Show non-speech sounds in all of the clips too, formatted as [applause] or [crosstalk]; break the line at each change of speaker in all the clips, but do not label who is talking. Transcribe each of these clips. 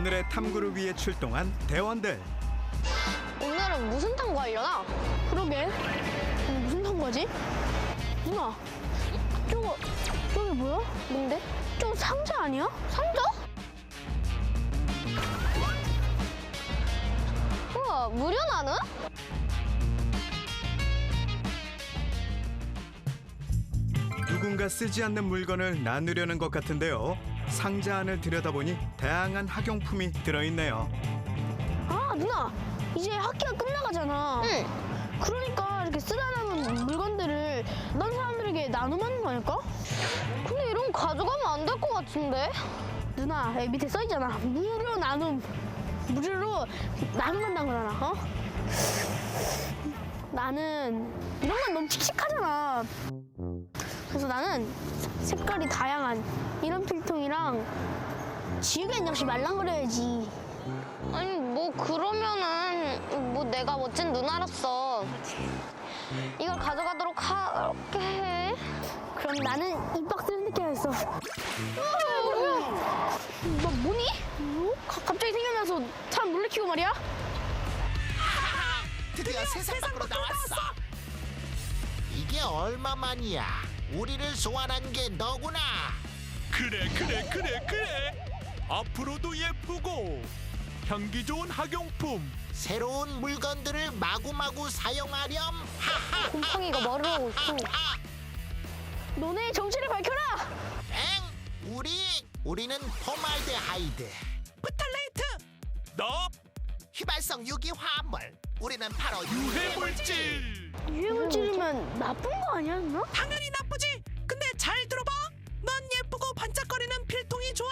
오늘의 탐구를 위해 출동한 대원들.
오늘은 무슨 탐구하려나?
그러게. 오늘 무슨 탐구하지? 누나, 저거, 저게 뭐야?
뭔데?
저거 상자 아니야?
상자? 우와, 무료 나는?
누군가 쓰지 않는 물건을 나누려는 것 같은데요. 상자 안을 들여다보니 다양한 학용품이 들어있네요.
아, 누나. 이제 학기가 끝나가잖아.
응.
그러니까 이렇게 쓰다 남은 물건들을 다른 사람들에게 나누면 하는 거 아닐까?
근데 이런 거 가져가면 안 될 것 같은데?
누나, 여기 밑에 써있잖아. 무료 나눔. 무료로 나눔한다는 거잖아, 어? 나는 이런 건 너무 칙칙하잖아. 그래서 나는 색깔이 다양한 이런 필통이랑 지우개 한 장씩 말랑거려야지.
아니, 뭐, 그러면은, 뭐, 내가 멋진 누나로서 이걸 가져가도록 하게 해.
그럼 나는 이 박스를 느껴야겠어. 너 뭐니? 뭐? 가- 갑자기 생각나서 참 놀래키고 말이야.
드디어 세상 밖으로 나왔어. 이게 얼마만이야? 우리를 소환한 게 너구나.
그래 그래 그래 그래 앞으로도 예쁘고 향기 좋은 학용품
새로운 물건들을 마구마구 사용하렴. 하하.
곰팡이가 말을 하고 있어.
너네 정체를 밝혀라.
엥? 우리 우리는 포말데하이드.
부탈레이트 너
휘발성 유기 화합물. 우리는 바로
유해물질
유해물질이면 나쁜 거 아니야, 누나?
당연히 나쁘지 근데 잘 들어봐 넌 예쁘고 반짝거리는 필통이 좋아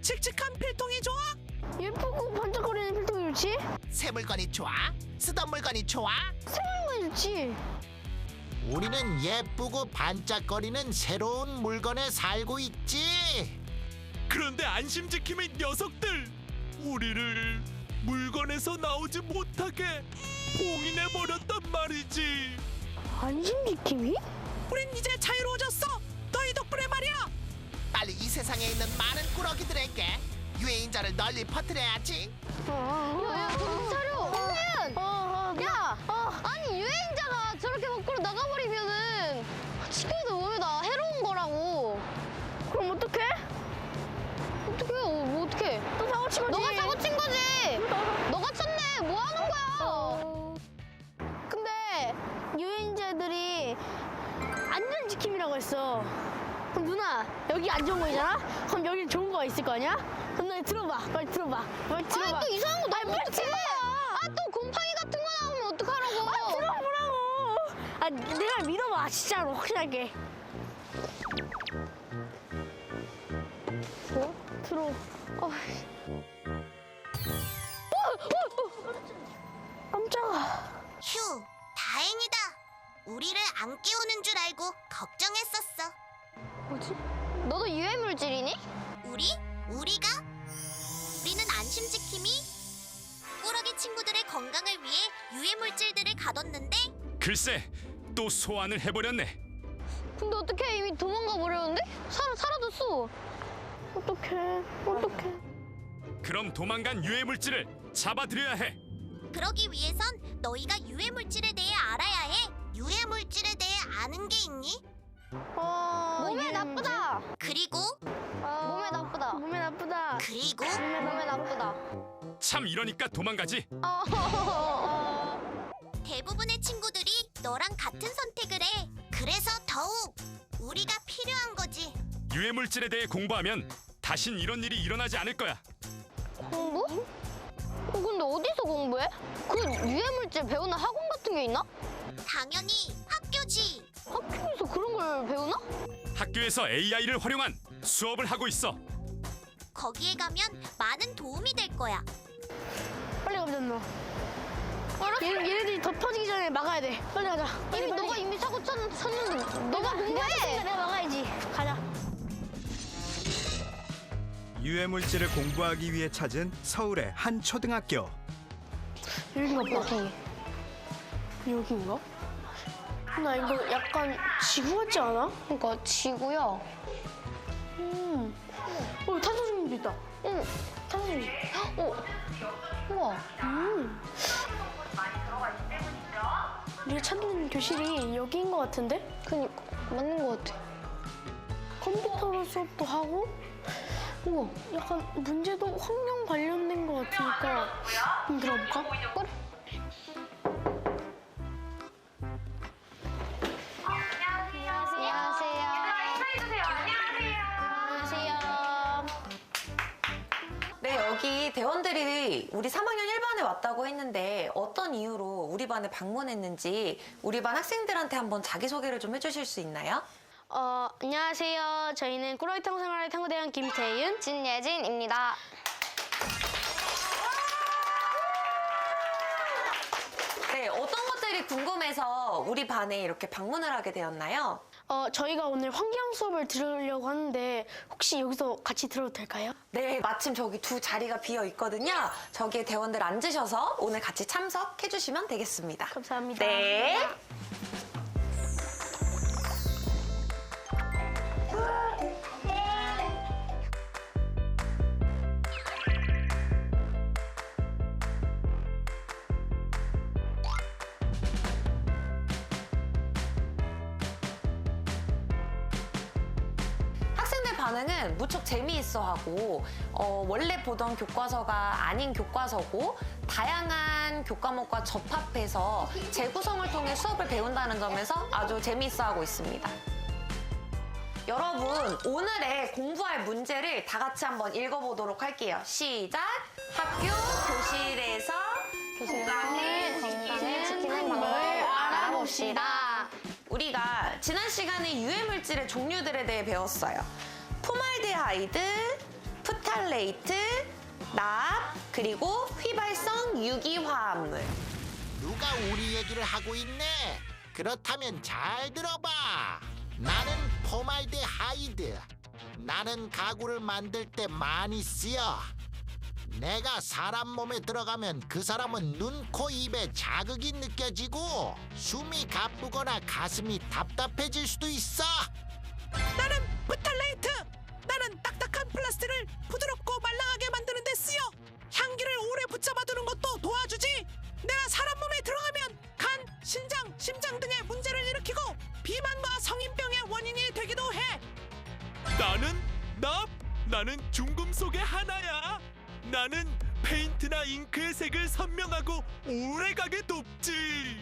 칙칙한 필통이 좋아
예쁘고 반짝거리는 필통이 좋지?
새 물건이 좋아? 쓰던 물건이 좋아?
생물건이 좋지?
우리는 예쁘고 반짝거리는 새로운 물건에 살고 있지.
그런데 안심 지킴이 녀석들 우리를 물건에서 나오지 못하게 봉인해 버렸단 말이지.
안심 지킴이?
우린 이제 자유로워졌어. 너희 덕분에 말이야.
빨리 이 세상에 있는 많은 꾸러기들에게 유해인자를 널리 퍼뜨려야지.
야야 정신 차려
어, 안전지킴이라고 했어. 그럼 누나 여기 안 좋은 거잖아? 그럼 여기 좋은 거가 있을 거 아니야? 그럼 너 들어봐. 빨리 들어봐. 빨리 들어봐.
아니 또 이상한 거 너무
빨리 들어봐.
아또 곰팡이 같은 거 나오면 어떡하라고
아, 들어보라고. 아 내가 믿어봐 진짜로 확실하게. 어? 들어. 어. 깜짝아.
휴. 우리를 안 깨우는 줄 알고 걱정했었어.
뭐지? 너도 유해 물질이니?
우리? 우리가? 우리는 안심지킴이 꾸러기 친구들의 건강을 위해 유해 물질들을 가뒀는데
글쎄 또 소환을 해버렸네
근데 어떻게 이미 도망가 버렸는데? 사라 사라졌어
어떡해. 어떡해.
그럼 도망간 유해 물질을 잡아들여야 해
그러기 위해선 너희가 유해 물질에 대해 알아야 해. 유해 물질에 대해 아는 게 있니?
어,
몸에? 나쁘다
그리고
어,
몸에 나쁘다.
몸에 나쁘다.
그리고
몸에 나쁘다
참 이러니까 도망가지
대부분의 친구들이 너랑 같은 선택을 해. 그래서 더욱 우리가 필요한 거지.
유해 물질에 대해 공부하면 다신 이런 일이 일어나지 않을 거야
공부? 어, 근데 어디서 공부해? 그 유해물질 배우는 학원 같은 게 있나?
당연히 학교지.
학교에서 그런 걸 배우나?
학교에서 AI를 활용한 수업을 하고 있어
거기에 가면 많은 도움이 될 거야.
빨리 가보자 누나. 얘, 얘네들이 더 퍼지기 전에 막아야 돼. 빨리 가자. 빨리,
이미
빨리.
너가 이미 사고 쳤, 쳤는데 너가
내가
공부해
내가 막아야지. 가자.
유해물질을 공부하기 위해 찾은 서울의 한 초등학교.
여긴가 봐. 여긴가? 나 이거 약간 지구 같지 않아?
그러니까 지구야
음. 어, 탄소 중립도 있다.
응 탄소 오, 우와.
음. 우리가 찾는 교실이 여기인 것 같은데?
그니까 맞는 것 같아.
컴퓨터로 수업도 하고 우와 약간 문제도 환경 관련된 것 같으니까 한번 들어볼까?
그래.
대원들이 우리 3학년 1반에 왔다고 했는데 어떤 이유로 우리 반에 방문했는지 우리 반 학생들한테 한번 자기소개를 좀 해주실 수 있나요?
어 안녕하세요. 저희는 꾸러기탕 생활의 탐구대원 김태윤.
진예진입니다.
네, 어떤 것들이 궁금해서 우리 반에 이렇게 방문을 하게 되었나요?
어 저희가 오늘 환경 수업을 들으려고 하는데 혹시 여기서 같이 들어도 될까요?
네, 마침 저기 두 자리가 비어 있거든요. 저기에 대원들 앉으셔서 오늘 같이 참석해 주시면 되겠습니다.
감사합니다.
네. 하고 어, 원래 보던 교과서가 아닌 교과서고 다양한 교과목과 접합해서 재구성을 통해 수업을 배운다는 점에서 아주 재미있어하고 있습니다. 여러분 오늘의 공부할 문제를 다 같이 한번 읽어보도록 할게요. 시작. 학교 교실에서
건강을 건강을 지키는 방법을 알아봅시다.
우리가 지난 시간에 유해 물질의 종류들에 대해 배웠어요. 포말데하이드, 프탈레이트, 납, 그리고 휘발성 유기화합물.
누가 우리 얘기를 하고 있네? 그렇다면 잘 들어봐. 나는 포말데하이드. 나는 가구를 만들 때 많이 쓰여. 내가 사람 몸에 들어가면 그 사람은 눈, 코, 입에 자극이 느껴지고 숨이 가쁘거나 가슴이 답답해질 수도 있어.
나는 부탈레이트. 플라스틱을 부드럽고 말랑하게 만드는 데 쓰여. 향기를 오래 붙잡아두는 것도 도와주지. 내가 사람 몸에 들어가면 간, 신장, 심장 등의 문제를 일으키고 비만과 성인병의 원인이 되기도 해.
나는 납 나는 중금속의 하나야 나는 페인트나 잉크의 색을 선명하고 오래가게 돕지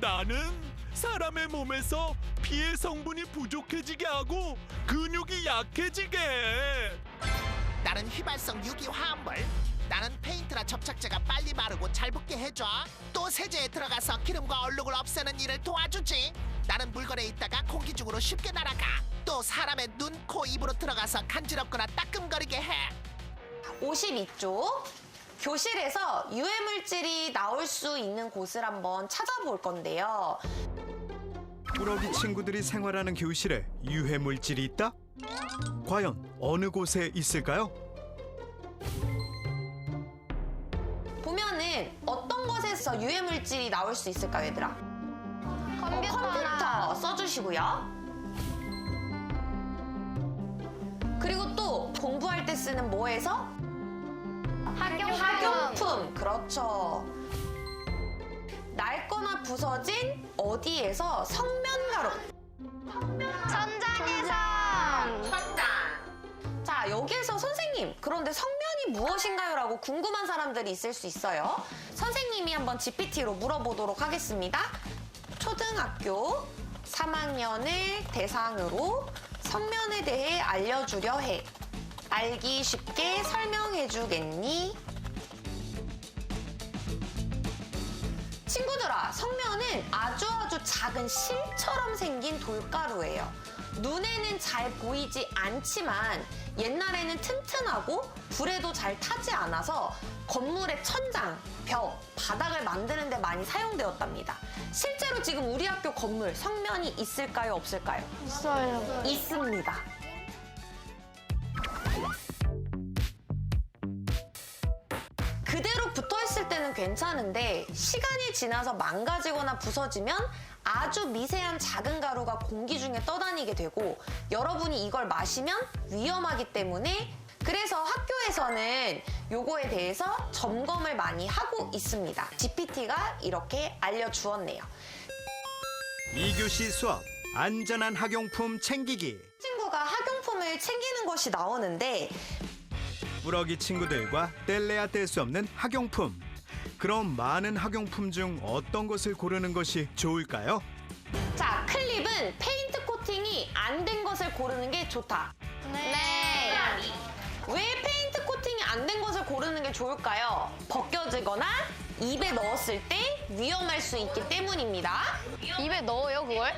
나는 사람의 몸에서 피해 성분이 부족해지게 하고 근육이 약해지게 해.
나는 휘발성 유기화합물. 나는 페인트나 접착제가 빨리 마르고 잘 붙게 해줘. 또 세제에 들어가서 기름과 얼룩을 없애는 일을 도와주지. 나는 물건에 있다가 공기 중으로 쉽게 날아가. 또 사람의 눈, 코, 입으로 들어가서 간지럽거나 따끔거리게 해.
52쪽. 교실에서 유해물질이 나올 수 있는 곳을 한번 찾아볼 건데요.
꾸러기 친구들이 생활하는 교실에 유해 물질이 있다? 과연 어느 곳에 있을까요?
보면은 어떤 곳에서 유해 물질이 나올 수 있을까요, 얘들아?
컴퓨터나
컴퓨터 써주시고요. 그리고 또 공부할 때 쓰는 뭐에서?
학용품.
학용품. 그렇죠. 낡거나 부서진 어디에서 성면가루.
천장에서.
자, 여기에서 선생님, 그런데 성면이 무엇인가요? 라고 궁금한 사람들이 있을 수 있어요. 선생님이 한번 GPT로 물어보도록 하겠습니다. 초등학교 3학년을 대상으로 성면에 대해 알려주려 해. 알기 쉽게 설명해 주겠니? 친구들아, 성면은 아주 아주 작은 실처럼 생긴 돌가루예요. 눈에는 잘 보이지 않지만 옛날에는 튼튼하고 불에도 잘 타지 않아서 건물의 천장, 벽, 바닥을 만드는 데 많이 사용되었답니다. 실제로 지금 우리 학교 건물 성면이 있을까요, 없을까요?
있어요.
있습니다. 때는 괜찮은데 시간이 지나서 망가지거나 부서지면 아주 미세한 작은 가루가 공기 중에 떠다니게 되고 여러분이 이걸 마시면 위험하기 때문에 그래서 학교에서는 요거에 대해서 점검을 많이 하고 있습니다. GPT가 이렇게 알려주었네요.
2교시 수업 안전한 학용품 챙기기
친구가 학용품을 챙기는 것이 나오는데
꾸러기 친구들과 뗄래야 뗄 수 없는 학용품 그럼 많은 학용품 중 어떤 것을 고르는 것이 좋을까요?
자 클립은 페인트 코팅이 안 된 것을 고르는 게 좋다.
네.
왜 페인트 코팅이 안 된 것을 고르는 게 좋을까요? 벗겨지거나 입에 넣었을 때 위험할 수 있기 때문입니다.
입에 넣어요 그걸?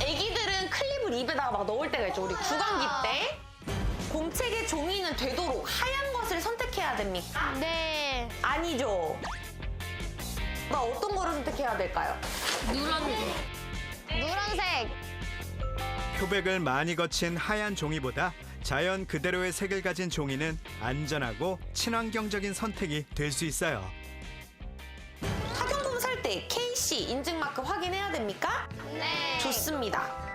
애기들은 클립을 입에다가 막 넣을 때가 있죠. 우리 구강기 때. 공책의 종이는 되도록 하얀 것을 선택해야 됩니까?
네.
아니죠. 나 어떤 거를 선택해야 될까요?
노란색.
표백을 많이 거친 하얀 종이보다 자연 그대로의 색을 가진 종이는 안전하고 친환경적인 선택이 될 수 있어요.
학용품 살 때 KC 인증마크 확인해야 됩니까?
네.
좋습니다.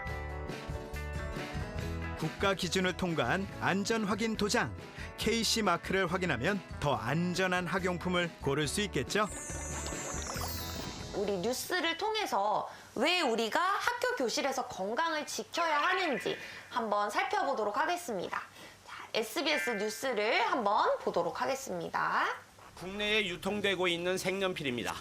국가 기준을 통과한 안전 확인 도장 KC 마크를 확인하면 더 안전한 학용품을 고를 수 있겠죠?
우리 뉴스를 통해서 왜 우리가 학교 교실에서 건강을 지켜야 하는지 한번 살펴보도록 하겠습니다. 자, SBS 뉴스를 한번 보도록 하겠습니다.
국내에 유통되고 있는 색연필입니다.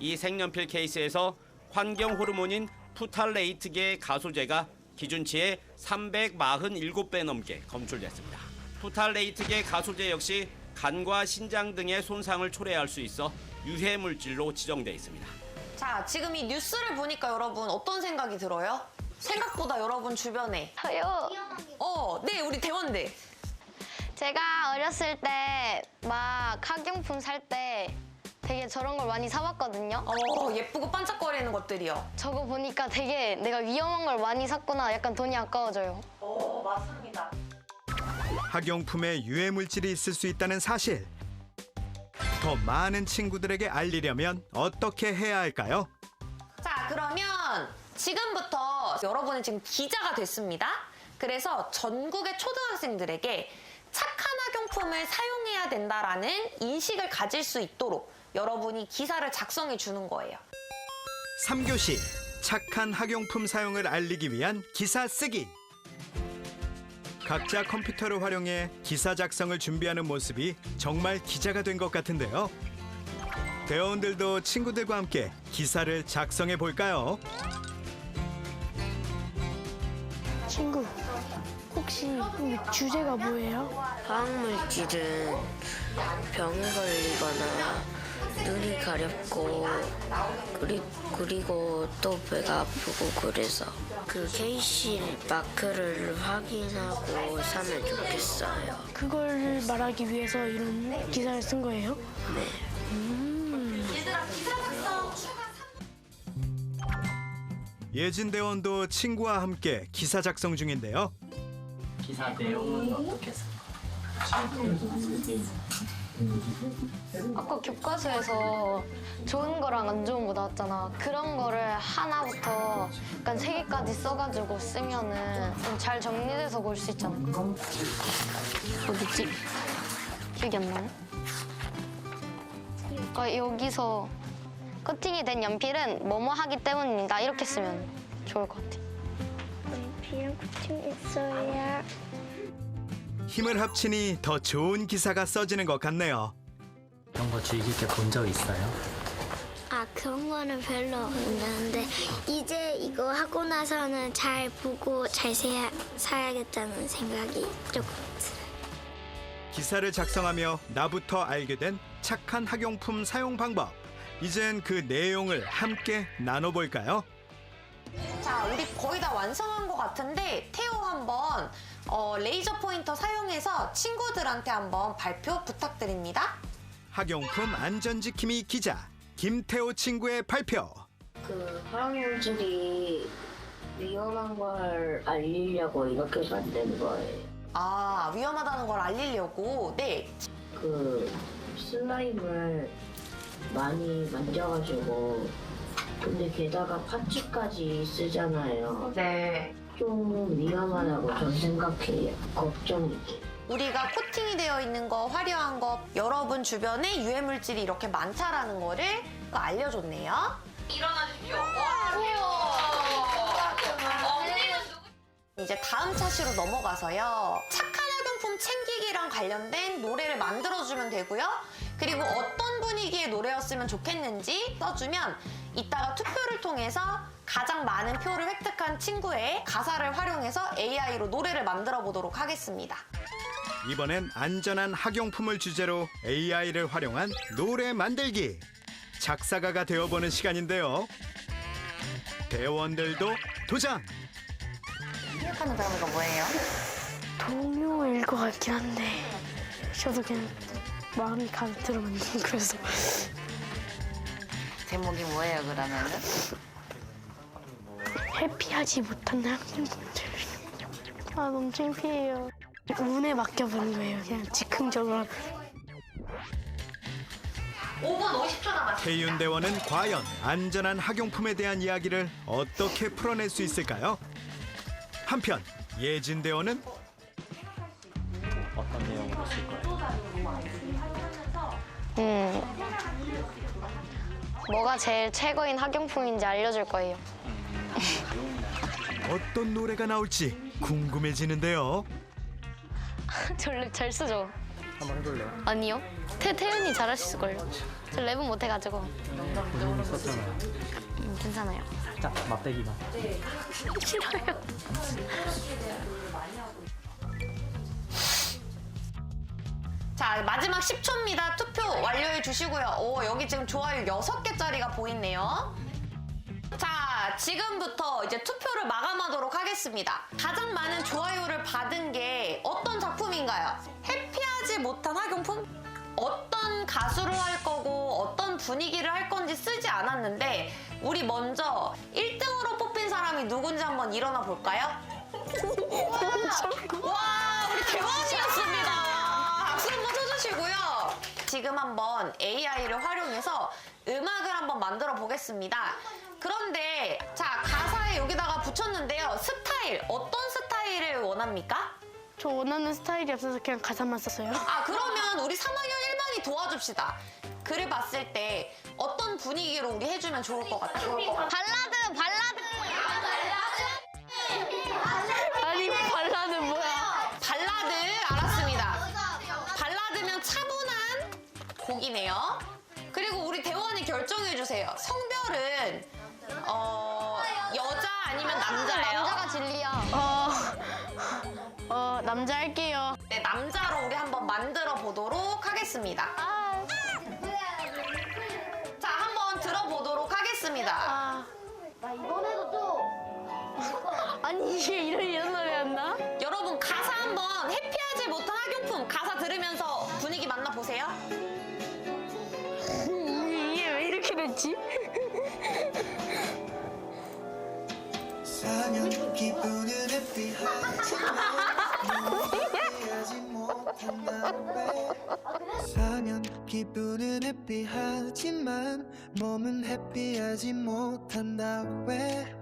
이 색연필 케이스에서 환경 호르몬인 푸탈레이트계 가소제가 기준치의 347배 넘게 검출됐습니다. 푸탈레이트계 가소제 역시 간과 신장 등의 손상을 초래할 수 있어 유해 물질로 지정돼 있습니다.
자, 지금 이 뉴스를 보니까 여러분 어떤 생각이 들어요? 생각보다 여러분 주변에
저요.
어, 네, 우리 대원들.
제가 어렸을 때 막 학용품 살 때 되게 저런 걸 많이 사봤거든요.
어, 예쁘고 반짝거리는 것들이요.
저거 보니까 되게 내가 위험한 걸 많이 샀구나. 약간 돈이 아까워져요.
어, 맞습니다.
학용품에 유해 물질이 있을 수 있다는 사실. 더 많은 친구들에게 알리려면 어떻게 해야 할까요?
자, 그러면 지금부터 여러분은 지금 기자가 됐습니다. 그래서 전국의 초등학생들에게 착한 학용품을 사용해야 된다라는 인식을 가질 수 있도록 여러분이 기사를 작성해 주는 거예요.
3교시 착한 학용품 사용을 알리기 위한 기사 쓰기. 각자 컴퓨터를 활용해 기사 작성을 준비하는 모습이 정말 기자가 된 것 같은데요. 대원들도 친구들과 함께 기사를 작성해 볼까요?
친구. 혹시 이 주제가 뭐예요?
화학물질은 병에 걸리거나 눈이 가렵고 그리, 그리고 또 배가 아프고 그래서 그 KC 마크를 확인하고 사면 좋겠어요.
그걸 말하기 위해서 이런 기사를 쓴 거예요?
예진 대원도 친구와 함께 기사 작성 중인데요.
기사 내용은 어떻게 쓸까요?
아까 교과서에서 좋은 거랑 안 좋은 거 나왔잖아. 그런 거를 하나부터 약간 세 개까지 써가지고 쓰면은 좀 잘 정리돼서 볼 수 있잖아. 어디지? 기억이 안 나네. 그러니까 여기서 커팅이 된 연필은 뭐뭐 하기 때문입니다. 이렇게 쓰면 좋을 것 같아.
연필 코팅 있어야.
힘을 합치니 더 좋은 기사가 써지는 것 같네요.
이런 거 주의 깊게 본 적 있어요?
아 그런 거는 별로 없는데 이제 이거 하고 나서는 잘 보고 잘 세야, 사야겠다는 생각이 조금 들어요.
기사를 작성하며 나부터 알게 된 착한 학용품 사용 방법. 이젠 그 내용을 함께 나눠볼까요?
자, 우리 거의 다 완성한 것 같은데 태호 한번 어, 레이저 포인터 사용해서 친구들한테 한번 발표 부탁드립니다.
학용품 안전지킴이 기자 김태호 친구의 발표.
그 화학물질이 위험한 걸 알리려고 이렇게 만든 거예요.
아, 위험하다는 걸 알리려고. 네.
그 슬라임을 많이 만져가지고 근데 게다가 파츠까지 쓰잖아요.
네.
좀 위험하다고 전 생각해요. 걱정이지.
우리가 코팅이 되어 있는 거, 화려한 거, 여러분 주변에 유해 물질이 이렇게 많다라는 거를 알려줬네요. 일어나 주십시오. 이제 다음 차시로 넘어가서요. 착한 학용품 챙기기랑 관련된 노래를 만들어주면 되고요. 그리고 어떤 분위기의 노래였으면 좋겠는지 써주면 이따가 투표를 통해서 가장 많은 표를 획득한 친구의 가사를 활용해서 AI로 노래를 만들어 보도록 하겠습니다.
이번엔 안전한 학용품을 주제로 AI를 활용한 노래 만들기. 작사가가 되어보는 시간인데요. 대원들도 도전!
생각하는 단어가 뭐예요?
동요일 것 같긴 한데 저도 그냥 마음이 가득 들어 만든 [laughs] 그래서
제목이 뭐예요 그러면은?
해피하지 못한 학생분들 아 너무 창피해요 운에 맡겨보는 거예요 그냥 즉흥적으로
5분 50초 남았습니다.
태윤 대원은 과연 안전한 학용품에 대한 이야기를 어떻게 풀어낼 수 있을까요? 한편 예진 대원은
어떤 내용으로 쓸 거예요?
음. 뭐가 제일 최고인 학용품인지 알려줄 거예요.
어떤 노래가 나올지 궁금해지는데요. [laughs]
저랩잘 쓰죠?
한번 해볼래요?
아니요. 태, 태윤이 잘하실걸요. 저 랩은 못해가지고.
본인이 썼잖아요.
음, 괜찮아요.
살짝 맛배기만. [laughs]
싫어요.
자 마지막 10초입니다. 투표 완료해 주시고요. 오 여기 지금 좋아요 6개짜리가 보이네요. 자 지금부터 이제 투표를 마감하도록 하겠습니다. 가장 많은 좋아요를 받은 게 어떤 작품인가요? 해피하지 못한 학용품? 어떤 가수를 할 거고 어떤 분위기를 할 건지 쓰지 않았는데 우리 먼저 1등으로 뽑힌 사람이 누군지 한번 일어나 볼까요? [laughs] 와 우리 대원이었습니다. 박수 한번 쳐주시고요. 지금 한번 AI를 활용해서 음악을 한번 만들어 보겠습니다. 그런데 자 가사에 여기다가 붙였는데요. 스타일 어떤 스타일을 원합니까?
저 원하는 스타일이 없어서 그냥 가사만 썼어요
아 그러면 우리 3학년 1반이 도와줍시다. 글을 봤을 때 어떤 분위기로 우리 해주면 좋을 것 같아요.
발라드, 발라드.
곡이네요. 그리고 우리 대원이 결정해 주세요. 성별은 어 여자 아니면 남자예요?
남자가 진리야.
어, 어 남자 할게요
네 남자로 우리 한번 만들어 보도록 하겠습니다. 자 한번 들어보도록 하겠습니다.
아 [laughs] 아니 이게 이런 이런 노래였나?
여러분 가사 한번 해피하지 못한 학용품 가사 들으면서 분위기 만나 보세요.
해피하지 못한다 왜 사년 기분은 해피하지만 몸은 해피하지 못한다 왜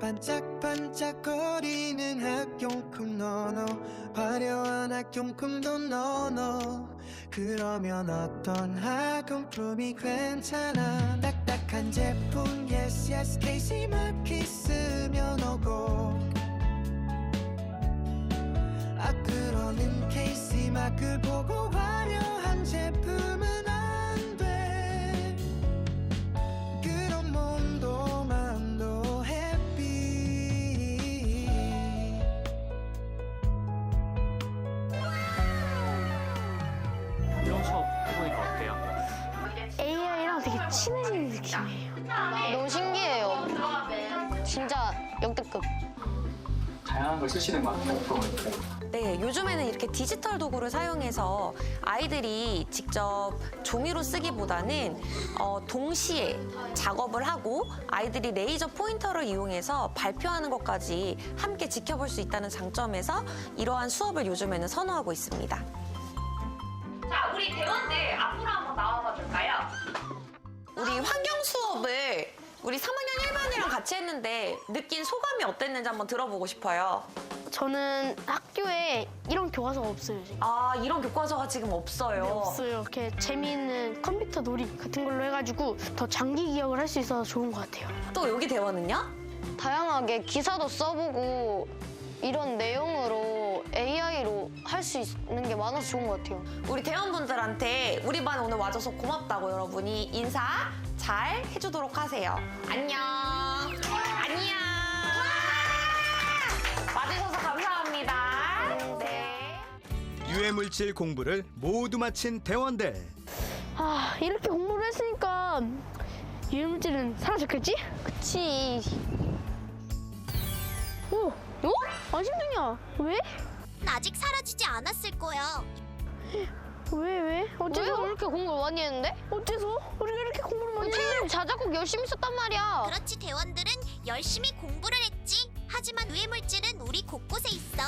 반짝반짝거리는 학용품 너너 화려한 학용품도 너너 그러면 어떤 학용품이 괜찮아? 딱딱한 제품 yes yes 마키 쓰면 오고. 아 그러는 KC 마크 보고 화려한 제품은
느낌이에요
너무 신기해요. 진짜 역대급.
다양한 걸 쓰시는 것 같아요. 프로그램.
네, 요즘에는 이렇게 디지털 도구를 사용해서 아이들이 직접 종이로 쓰기보다는 어, 동시에 작업을 하고 아이들이 레이저 포인터를 이용해서 발표하는 것까지 함께 지켜볼 수 있다는 장점에서 이러한 수업을 요즘에는 선호하고 있습니다. 자, 우리 대원들 앞으로 한번 나와봐 줄까요? 우리 환경 수업을 우리 우리 3학년 1반이랑 같이 했는데 느낀 소감이 어땠는지 한번 들어보고 싶어요.
저는 학교에 이런 교과서가 없어요. 지금.
아, 이런 교과서가 지금 없어요.
네, 없어요. 이렇게 재미있는 컴퓨터 놀이 같은 걸로 해가지고 더 장기 기억을 할 수 있어서 좋은 것 같아요.
또 여기 대원은요?
다양하게 기사도 써보고 이런 내용으로 AI로 할 수 있는 게 많아서 좋은 것 같아요.
우리 대원분들한테 우리 반 오늘 와줘서 고맙다고 여러분이 인사 잘 해주도록 하세요. 안녕. 안녕. 와주셔서 감사합니다. 네.
유해물질 공부를 모두 마친 대원들.
아 이렇게 공부를 했으니까 유해물질은 사라졌겠지? 그치. 안심등이야. 왜?
아직 사라지지 않았을 거야.
왜 왜? 어째서?
왜 이렇게 공부를 많이 했는데?
어째서? 우리가 이렇게 공부를 많이 해?
태율이 자작곡 열심히 썼단 말이야.
그렇지 대원들은 열심히 공부를 했지. 하지만 유해물질은 우리 곳곳에 있어.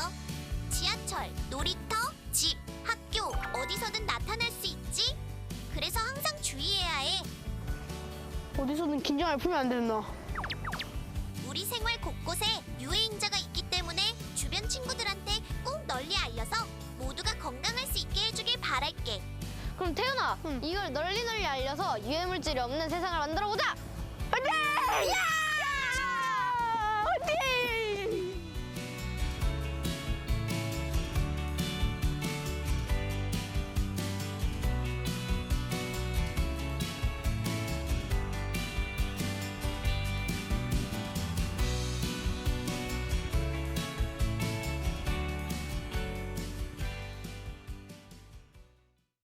지하철, 놀이터, 집, 학교 어디서든 나타날 수 있지. 그래서 항상 주의해야 해.
어디서든 긴장을 풀면 안 되나?
건강할 수 있게 해주길 바랄게.
그럼 태연아, 이걸 널리 널리 알려서 유해물질이 없는 세상을 만들어 보자.
화이팅!